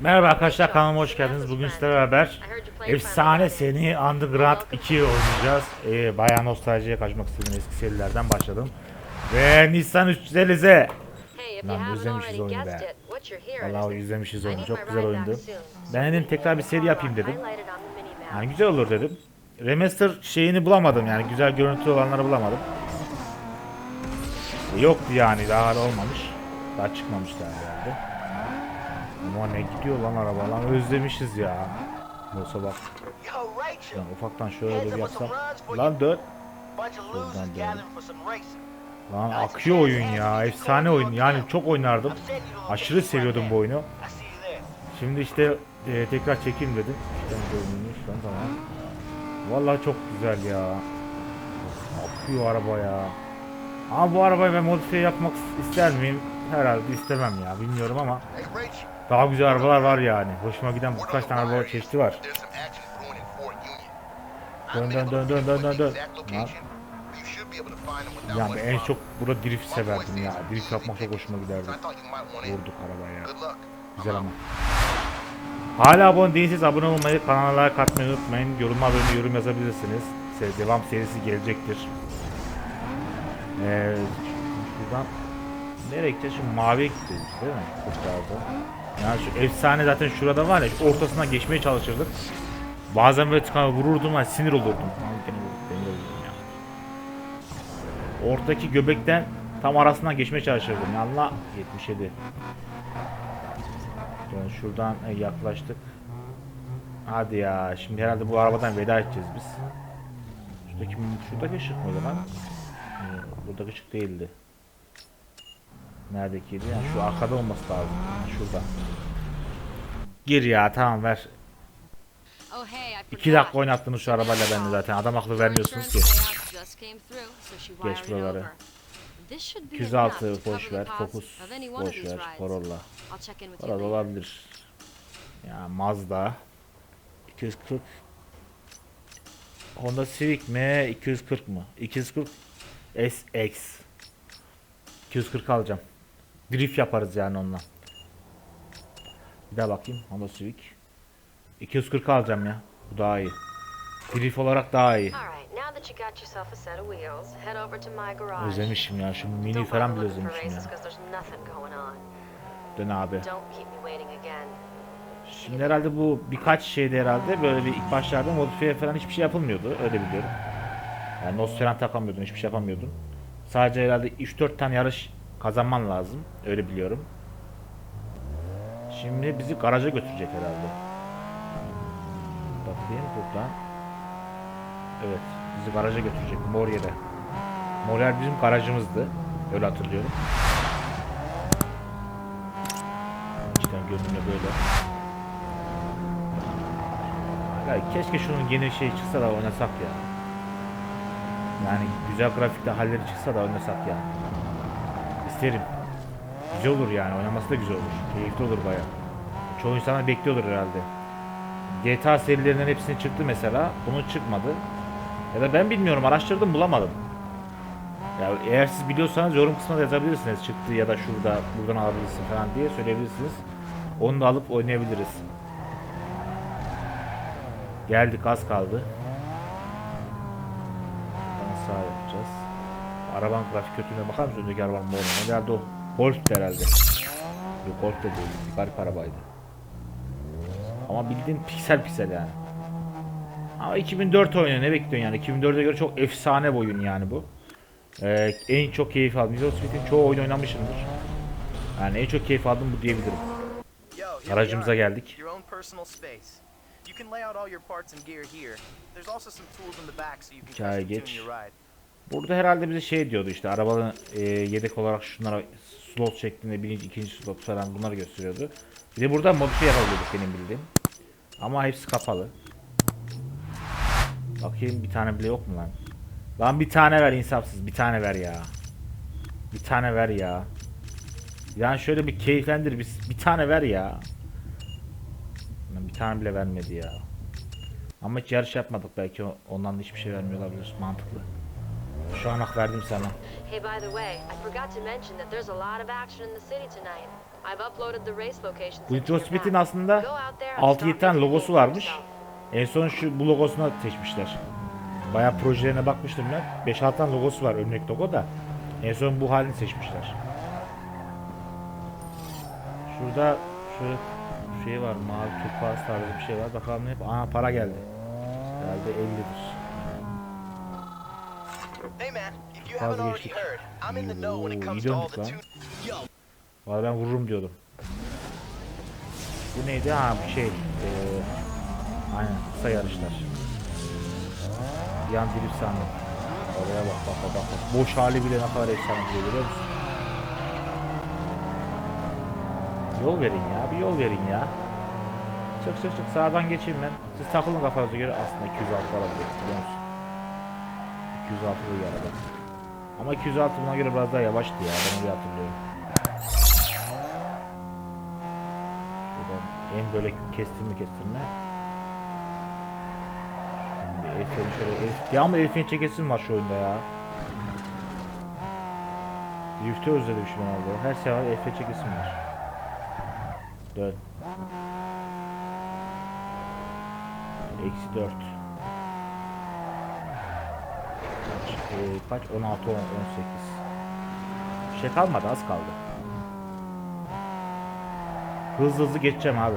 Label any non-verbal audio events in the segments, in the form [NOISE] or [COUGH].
Merhaba arkadaşlar kanalıma hoş geldiniz. Bugün sizlerle beraber efsane seni Underground 2 oynayacağız. Ee, bayağı nostaljiye kaçmak istedim eski serilerden başladım. Ve Nissan 350Z. Lan özlemişiz oyunu be. Vallahi izlemişiz oyunu. Çok güzel oyundu. Ben dedim tekrar bir seri yapayım dedim. Yani güzel olur dedim. Remaster şeyini bulamadım yani güzel görüntü olanları bulamadım. Yoktu yani daha olmamış. Daha çıkmamışlar herhalde. Ama ne gidiyor lan araba lan özlemişiz ya. Olsa bak lan ufaktan şöyle bir yapsam. Lan dön. Some racing. Lan akıyor oyun ya. Efsane oyun. Yani çok oynardım. Aşırı seviyordum bu oyunu. Şimdi işte e, tekrar çekeyim dedim. Şuradan görünüyor şu an tamam. Vallahi çok güzel ya. Akıyor araba ya. Ama bu arabayı ben modifiye yapmak ister miyim? Herhalde istemem ya. Bilmiyorum ama daha güzel arabalar var yani. Hoşuma giden birkaç tane araba çeşidi var. Dön, dön, dön, dön, dön, dön, dön. Yani en çok burada drift severdim ya. Drift yapmak çok hoşuma giderdi. Vurduk arabaya. Güzel ama. Hala abone değilseniz abone olmayı, kanala like atmayı unutmayın. Yoruma bölümüne yorum yazabilirsiniz. Devam serisi gelecektir. Ee, şuradan nereye gideceğiz? Şu maviye gideceğiz değil mi? Kurtardı. Yani şu efsane zaten şurada var ya şu ortasından geçmeye çalışırdık. Bazen böyle tıkanı vururdum hani sinir olurdum. Ya. Ortadaki göbekten tam arasından geçmeye çalışırdım. Yanına 77. Yani şuradan e, yaklaştık. Hadi ya şimdi herhalde bu arabadan veda edeceğiz biz. Şuradaki, şuradaki ışık mıydı lan? Buradaki ışık değildi. Neredekiydi? Yani şu arkada olması lazım. Şurada. Gir ya tamam ver. Oh, İki dakika oynattınız şu arabayla bende zaten. Adam aklı vermiyorsunuz ki. Geç buraları. 206 boş ver. Focus boş ver. Corolla. Corolla olabilir. Ya Mazda. 240 Honda Civic mi? 240 mı? 240 SX 240 alacağım. Drift yaparız yani onunla. Bir daha bakayım Honda Civic. 240 alacağım ya. Bu daha iyi. Drift olarak daha iyi. Özlemişim ya. Şu mini falan bile özlemişim ya. Dön abi. Şimdi herhalde bu birkaç şeyde herhalde böyle bir ilk başlarda modifiye falan hiçbir şey yapılmıyordu. Öyle biliyorum. Yani nos falan takamıyordun, hiçbir şey yapamıyordun. Sadece herhalde 3-4 tane yarış kazanman lazım. Öyle biliyorum. Şimdi bizi garaja götürecek herhalde. Bakayım buradan. Evet, bizi garaja götürecek Moriye'de. Moriye bizim garajımızdı. Öyle hatırlıyorum. İçten görünümü böyle. Ya keşke şunun yeni şey çıksa da oynasak ya. Yani güzel grafikte halleri çıksa da oynasak ya. İsterim. Güzel olur yani oynaması da güzel olur. Keyifli olur baya. Çoğu insanlar bekliyordur herhalde. GTA serilerinden hepsini çıktı mesela. Bunun çıkmadı. Ya da ben bilmiyorum araştırdım bulamadım. Ya eğer siz biliyorsanız yorum kısmına yazabilirsiniz. Çıktı ya da şurada buradan alabilirsin falan diye söyleyebilirsiniz. Onu da alıp oynayabiliriz. Geldik az kaldı. Sağ yapacağız. Arabanın grafik kötülüğüne bakar mısın? Öndeki arabanın olmadı. Herhalde o Golf herhalde. Yok Golf de değil. Garip arabaydı. Ama bildiğin piksel piksel yani. Ama 2004 oyunu ne bekliyorsun yani? 2004'e göre çok efsane bir oyun yani bu. Ee, en çok keyif aldım. Need Speed'in çoğu oyun oynamışımdır. Yani en çok keyif aldım bu diyebilirim. Aracımıza geldik. Hikaye geç. Burada herhalde bize şey diyordu işte arabanın e, yedek olarak şunlara slot şeklinde birinci ikinci slot falan bunları gösteriyordu. Bir de burada modifiye yapabiliyorduk benim bildiğim. Ama hepsi kapalı. Bakayım bir tane bile yok mu lan? Lan bir tane ver insafsız bir tane ver ya. Bir tane ver ya. Yani şöyle bir keyiflendir bir, bir tane ver ya. Bir tane bile vermedi ya. Ama hiç yarış yapmadık belki ondan da hiçbir şey vermiyor olabilir mantıklı. Şu an hak verdim sana. Hey, by the way, I forgot to mention that there's a lot of action in the city tonight. I've uploaded the race locations pack. aslında Go out there and 6-7 start tane logosu varmış. En son şu bu logosuna seçmişler. Bayağı projelerine bakmıştım ben. 5-6 tane logosu var örnek logo da. En son bu halini seçmişler. Şurada şöyle şey var mavi turkuaz tarzı bir şey var. Bakalım ne yap- Aa para geldi. Herhalde 50'dir. Hey man, if you haven't already Vazgeçtik. heard, I'm in the know when it Oo, comes iyi to all döndük the lan. Valla ben vururum diyordum. Bu neydi? Ha bir şey. Ee, aynen kısa yarışlar. Yan drift sandım. Oraya bak bak bak bak. Boş hali bile ne kadar efsane duruyor görüyor musun? Yol verin ya. Bir yol verin ya. Çık çık çık sağdan geçeyim ben. Siz takılın kafanıza göre aslında 206 alabiliyor biliyor musun? 206 bu arada. Ama 206 buna göre biraz daha yavaştı ya. Ben öyle hatırlıyorum. Şuradan en böyle kestirme kestirme. Şimdi Elf'in şöyle Elf... Ya ama Elf'in çekesim var şu oyunda ya. Drift'i özledim an orada. Her sefer Elf'e çekesim var. Dön. Eksi 4. Ee, kaç? 16, 10, 18. Bir şey kalmadı az kaldı. Hızlı hızlı geçeceğim abi.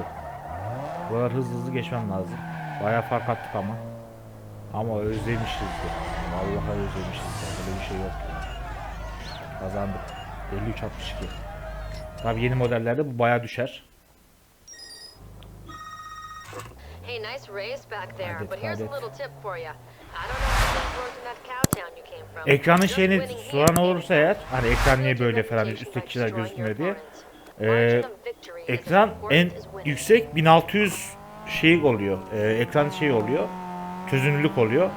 Buralar hızlı hızlı geçmem lazım. Bayağı fark attık ama. Ama özlemişiz de. Vallahi özlemişiz de. Böyle bir şey yok. ya. Kazandık. 53-62. Tabi yeni modellerde bu bayağı düşer. Hey, nice race back there. But here's a little tip for you. I don't know Ekranın şeyini soran olursa eğer hani ekran niye böyle falan üsttekiler gözükmüyor diye. Ee, ekran en yüksek 1600 şey oluyor. Ee, ekran şey oluyor. Çözünürlük oluyor.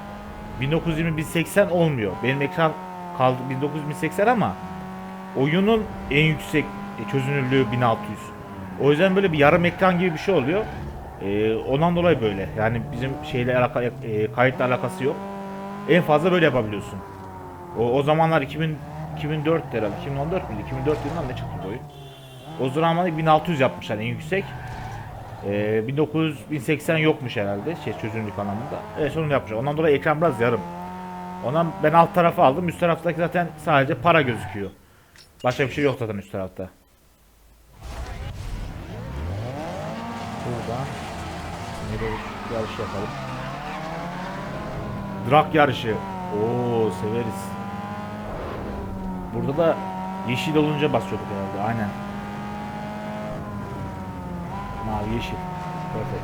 1920 1080 olmuyor. Benim ekran kaldı 1980 ama oyunun en yüksek e, çözünürlüğü 1600. O yüzden böyle bir yarım ekran gibi bir şey oluyor. Ee, ondan dolayı böyle. Yani bizim şeyle alaka, e, kayıtla alakası yok. En fazla böyle yapabiliyorsun. O, o zamanlar 2000 2004 herhalde. 2014 müydü? 2004 yılından ne çıktı bu oyun? O zamanlar 1600 yapmışlar en yüksek. Ee, 1900 1080 yokmuş herhalde şey çözünürlük anlamında. Evet onu yapmışlar. Ondan dolayı ekran biraz yarım. Ondan ben alt tarafı aldım. Üst taraftaki zaten sadece para gözüküyor. Başka bir şey yok zaten üst tarafta. Buradan yarış yapalım. Drag yarışı. Oo severiz. Burada da yeşil olunca basıyorduk herhalde. Aynen. Mavi yeşil. Perfect.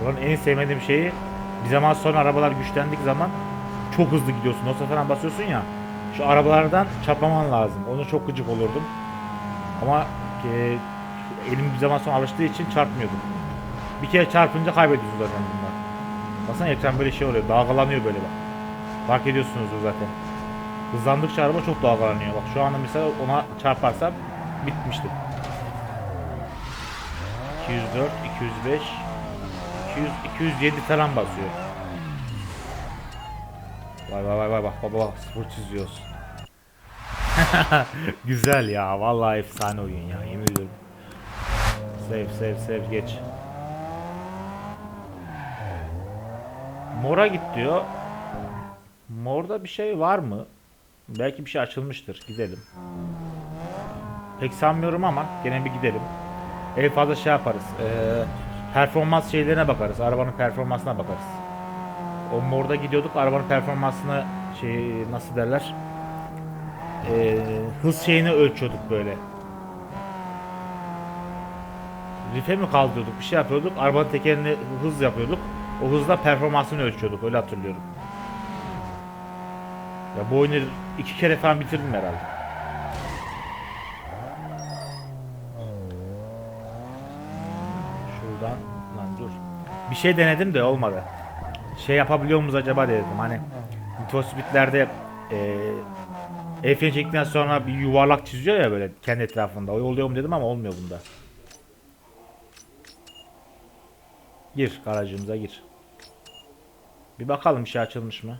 Buranın en sevmediğim şeyi bir zaman sonra arabalar güçlendik zaman çok hızlı gidiyorsun. O falan basıyorsun ya. Şu arabalardan çarpmaman lazım. Ona çok gıcık olurdum. Ama e, elim bir zaman sonra alıştığı için çarpmıyordum. Bir kere çarpınca kaybediyorsun zaten. Baksana ekran böyle şey oluyor. Dalgalanıyor böyle bak. Fark ediyorsunuzdur zaten. Hızlandıkça araba çok dalgalanıyor. Bak şu anda mesela ona çarparsam bitmiştim. 204, 205, 200, 207 falan basıyor. Vay vay vay vay bak baba bak sıfır çiziyoruz. [LAUGHS] Güzel ya vallahi efsane oyun ya yemin ediyorum. Save save save geç. Mora git diyor. Morda bir şey var mı? Belki bir şey açılmıştır. Gidelim. Pek sanmıyorum ama gene bir gidelim. En fazla şey yaparız. Ee, performans şeylerine bakarız. Arabanın performansına bakarız. O morda gidiyorduk. Arabanın performansını şey nasıl derler? Ee, hız şeyini ölçüyorduk böyle. Rife mi kaldırıyorduk? Bir şey yapıyorduk. Arabanın tekerini hız yapıyorduk. O hızla performansını ölçüyorduk. Öyle hatırlıyorum. Ya bu oyunu iki kere falan bitirdim herhalde. Şuradan lan dur. Bir şey denedim de olmadı. Şey yapabiliyor muyuz acaba dedim. Hani Speed'lerde eee el çektikten sonra bir yuvarlak çiziyor ya böyle kendi etrafında. O oluyor mu dedim ama olmuyor bunda. Gir garajımıza gir. Bir bakalım şey açılmış mı?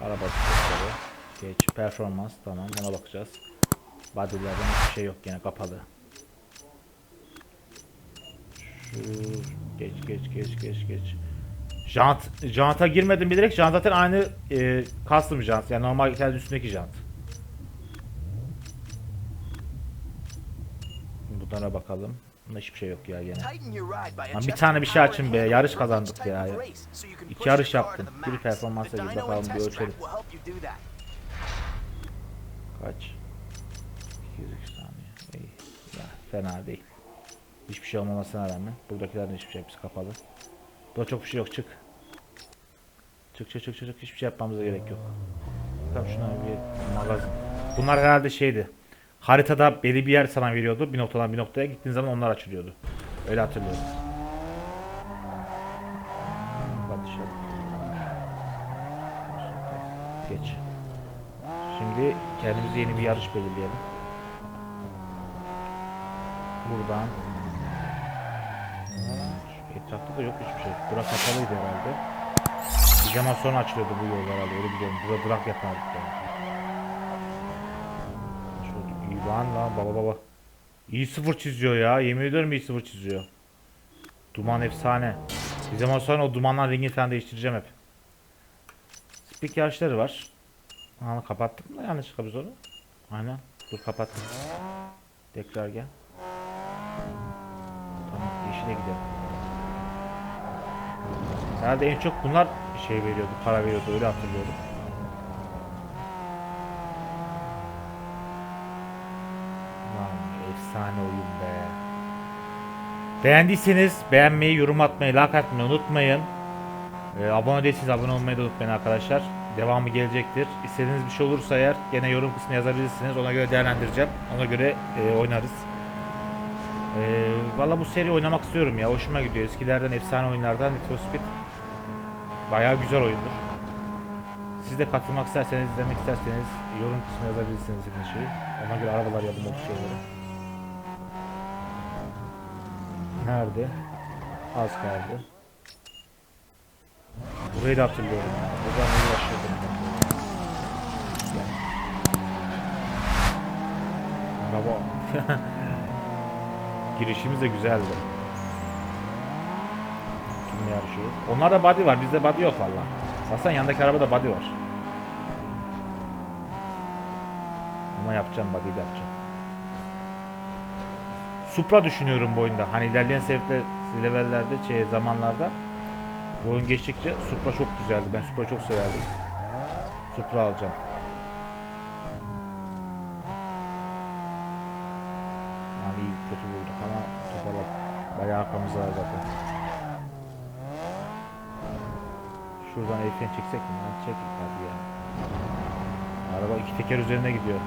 Araba sesleri. Geç performans tamam ona bakacağız. Body'lerden hiçbir şey yok gene kapalı. Şu geç geç geç geç geç. Jant, janta girmedim bilerek jant zaten aynı e, custom jant yani normal kendi üstündeki jant. Bunlara bakalım. Bunda hiçbir şey yok ya gene. Lan bir tane bir şey açın be, yarış kazandık ya. İki yarış yaptım. Bir performansa gir bakalım bir ölçelim. Kaç? 202 saniye. İyi. Ya, fena değil. Hiçbir şey olmamasına rağmen. Buradakilerin hiçbir şey hepsi kapalı. Burada çok bir şey yok çık. Çık çık çık çık. Hiçbir şey yapmamıza gerek yok. Tamam şuna bir magazin. Bunlar herhalde şeydi. Haritada belli bir yer sana veriyordu. Bir noktadan bir noktaya gittiğin zaman onlar açılıyordu. Öyle hatırlıyorum. Geç. Şimdi kendimize yeni bir yarış belirleyelim. Buradan. Etrafta da yok hiçbir şey. Durak kapalıydı herhalde. Bir zaman sonra açılıyordu bu yol herhalde öyle biliyorum. Burada durak yapardık yani. Şöyle iyi lan lan baba baba. İyi sıfır çiziyor ya. Yemin ediyorum iyi sıfır çiziyor. Duman efsane. Bir zaman sonra o dumanlar rengi falan değiştireceğim hep. Speak yarışları var. Aha kapattık mı yanlışlıkla biz onu? Aynen. Dur kapattım. Tekrar gel. Tamam yeşile gidelim. Herhalde en çok bunlar şey veriyordu, para veriyordu öyle hatırlıyorum. Lan efsane oyun be. Beğendiyseniz beğenmeyi, yorum atmayı, like atmayı unutmayın. Ee, abone değilseniz abone olmayı da unutmayın arkadaşlar. Devamı gelecektir. İstediğiniz bir şey olursa eğer gene yorum kısmına yazabilirsiniz. Ona göre değerlendireceğim. Ona göre e, oynarız. Ee, Valla bu seri oynamak istiyorum ya. Hoşuma gidiyor. Eskilerden efsane oyunlardan Need Speed. Bayağı güzel oyundur. Siz de katılmak isterseniz, izlemek isterseniz yorum kısmına yazabilirsiniz bir şeyi. Ona göre arabalar yapın o şeyleri. Nerede? Az kaldı. Burayı da hatırlıyorum. Buradan uğraşıyordum. Araba. [LAUGHS] Girişimiz de güzeldi. Kim yarışıyor? Onlarda body var. Bizde body yok valla. Hasan yandaki arabada body var. Ama yapacağım body'yi de yapacağım. Supra düşünüyorum bu oyunda. Hani ilerleyen sebeple levellerde, şey, zamanlarda bu oyun geçtikçe Supra çok güzeldi. Ben Supra çok severdim. Supra alacağım. Yani iyi kötü vurduk ama toparladık. Bayağı arkamızda var zaten. Şuradan el çeksek mi? Çek hadi ya. Araba iki teker üzerine gidiyor.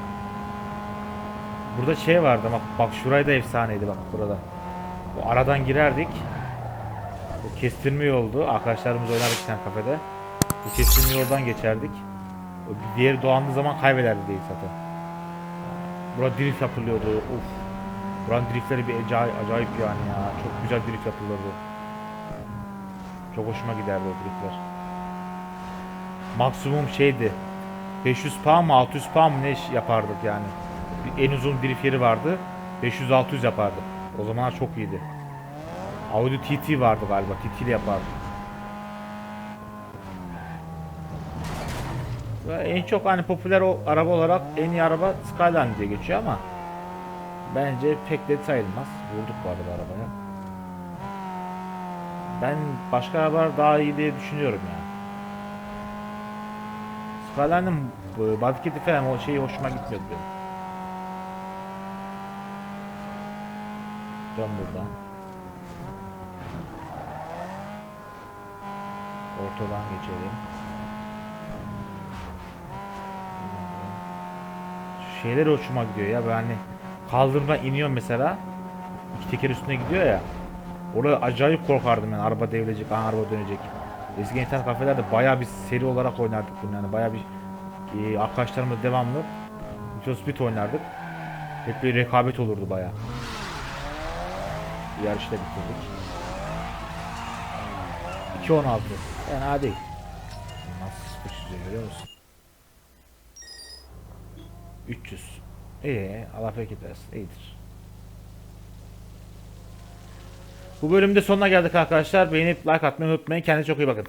Burada şey vardı bak bak şurayı da efsaneydi bak burada. Bu aradan girerdik. Bu kestirme yoldu. Arkadaşlarımız oynardık sen kafede. Bu kestirme yoldan geçerdik. O diğeri doğandığı zaman kaybederdi değil zaten. Burada drift yapılıyordu. Uf. Buranın driftleri bir acayip, acayip yani ya. Çok güzel drift yapılırdı. Çok hoşuma giderdi o driftler. Maksimum şeydi. 500 pound mı 600 pound mı ne yapardık yani. En uzun drift yeri vardı. 500-600 yapardık. O zamanlar çok iyiydi. Audi TT vardı galiba. TT ile yapardık. Ve en çok hani popüler o araba olarak en iyi araba Skyline diye geçiyor ama bence pek de sayılmaz. Vurduk bu arada arabaya. Ben başka arabalar daha iyi diye düşünüyorum ya. Skyline'ın bu body kit'i falan o şeyi hoşuma gitmiyordu benim. Dön buradan. Ortadan geçelim. Şeyler hoşuma gidiyor ya. Ben hani kaldırımdan iniyorum mesela. İki teker üstüne gidiyor ya. Orada acayip korkardım yani araba devrilecek, aha araba dönecek. Eski internet kafelerde bayağı bir seri olarak oynardık bunu yani bayağı bir e, arkadaşlarımla devamlı Need Speed oynardık. Hep bir rekabet olurdu bayağı. Yarışta bitirdik. 2.16 Fena değil. Nasıl sıfır çiziyor görüyor musun? 300 İyi. Allah bereket versin. İyidir. Bu bölümde sonuna geldik arkadaşlar. Beğenip like atmayı unutmayın. Kendinize çok iyi bakın.